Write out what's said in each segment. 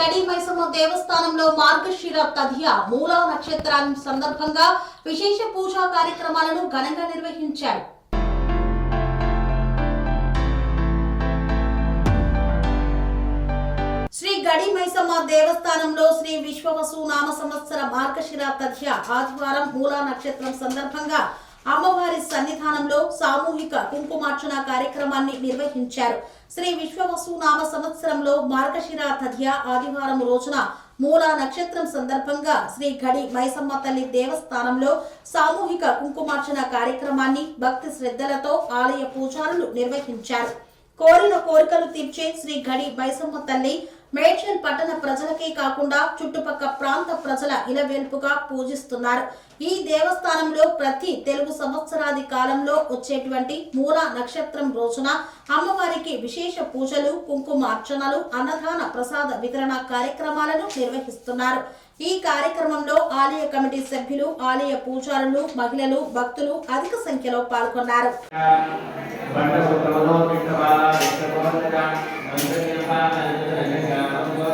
గడి మైసమ్మ దేవస్థానంలో మార్గశిర తదియ మూలా నక్షత్రాన్ని సందర్భంగా విశేష పూజా కార్యక్రమాలను ఘనంగా నిర్వహించారు. శ్రీ గడి మైసమ్మ దేవస్థానంలో శ్రీ విశ్వవసు నామ సంవత్సర మార్గశిర తథ్య ఆదివారం మూలా నక్షత్రం సందర్భంగా అమ్మవారి సన్నిధానంలో సామూహిక కుంకుమార్చన కార్యక్రమాన్ని నిర్వహించారు. శ్రీ విశ్వవసు నామ సంవత్సరంలో మార్గశిర తథ్య ఆదివారం రోజున మూలా నక్షత్రం సందర్భంగా శ్రీ గడి మైసమ్మ తల్లి దేవస్థానంలో సామూహిక కుంకుమార్చన కార్యక్రమాన్ని భక్తి శ్రద్ధలతో ఆలయ పూజారులు నిర్వహించారు. కోరిన కోరికలు తీర్చే శ్రీ గడి మైసమ్మ తల్లి మేడ్చల్ పట్టణ ప్రజలకే కాకుండా చుట్టుపక్క ప్రాంత ప్రజల ఇలవేల్పుగా పూజిస్తున్నారు. ఈ దేవస్థానంలో ప్రతి తెలుగు సంవత్సరాది కాలంలో వచ్చేటువంటి మూల నక్షత్రం రోజున అమ్మవారికి విశేష పూజలు కుంకుమార్చనలు అన్నదాన ప్రసాద వితరణ కార్యక్రమాలను నిర్వహిస్తున్నారు. ఈ కార్యక్రమంలో ఆలయ కమిటీ సభ్యులు ఆలయ పూజారులు మహిళలు భక్తులు అధిక సంఖ్యలో పాల్గొన్నారు.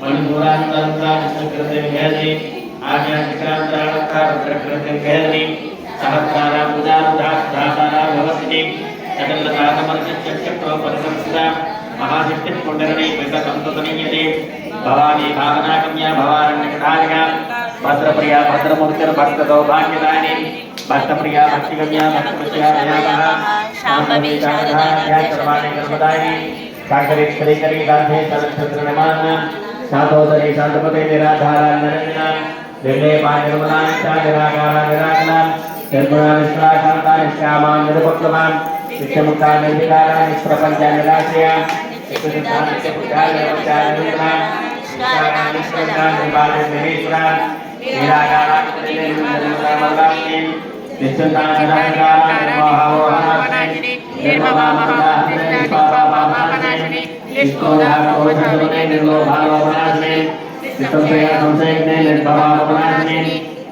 மணிபூரான் ஆகிய சிக்ராந்தாரத்தார் கிரகிரத்தை கேள்வி సహస్రార పూజారుధార భవతి సకలదానమర్చక్రో పరిసంస్థ మహాశక్తి పుండరణి పిత సంతతనీయతే భవానీ భావనాకన్యా భవారణ్యకటారిక. భద్రప్రియా భద్రమూర్తిర్ భక్త సౌభాగ్యదాని భక్తప్రియా భక్తిగమ్యా భక్తప్రియా దయామహ శాంతవీ శారదాధ్యాయ సర్వాణి గర్భదాయిని సాగరేశ్వరి కరీ రాధే సరస్వతి నమాన శాతోదరి శాంతపతే నిరాధారా నిరంజన. నిర్ణయ నిర్మలా నిరాకార నిరాకల. నిర్మలా నిష్ఠా శాంతా నిష్కామా నిరుపక్రమా నిత్యముక్తా నిర్వికారా నిష్ప్రపంచ నిరాశయ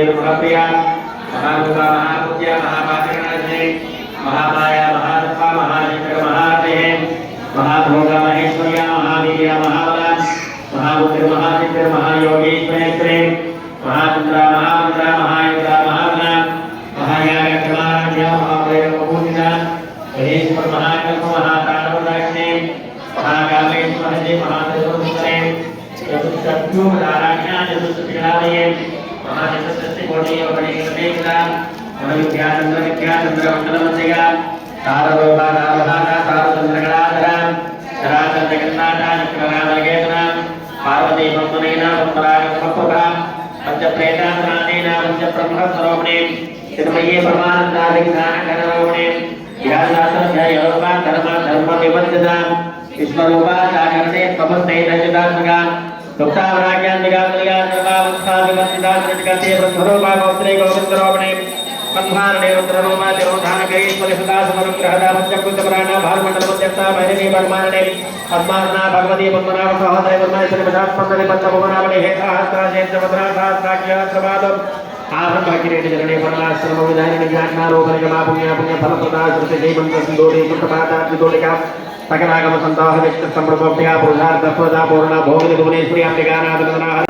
మహాశక్తి మహాప్రియ మహాదుర్గా మహాపుత్య మహామాయ విశ్వరూపా జాగరణే స్వభక్తై రచితాత్మగా దుఃఖావరాజ్యాంతిగా కలిగా సర్వావస్థా వివర్జితా సృష్టికర్తే బ్రహ్మరూపా గోత్రే గోవిందరూపిణే మధ్వారణే రుద్రరూపా తిరోధానకైశ్వరి సుదాసమనుగ్రహదా పంచకృతపురాణ భారమండలమధ్యస్థా భైరవీ పరమారణే పద్మాసనా భగవతి పద్మనాభ సహోదరి పద్మేశ్వరి పదాత్మందరి పంచభువనావళి హేతాహస్త్రాజేంద్రభద్రాధాస్త్రాఖ్యాశ్రవాదం ఆరంభకిరేటి జననే పరమాశ్రమ విధానిని జ్ఞానారోపణికమా పుణ్య పుణ్య ఫలప్రదా శృతి జైమంత సింధోడి పుట్టపాతాత్మితోళిక సకలాగమ సంతాహ వ్యక్తి సంప్రభ్యా పురుషార్థ స్వదా పూర్ణ భోగిని భువనేశ్వరి అంబికానాథ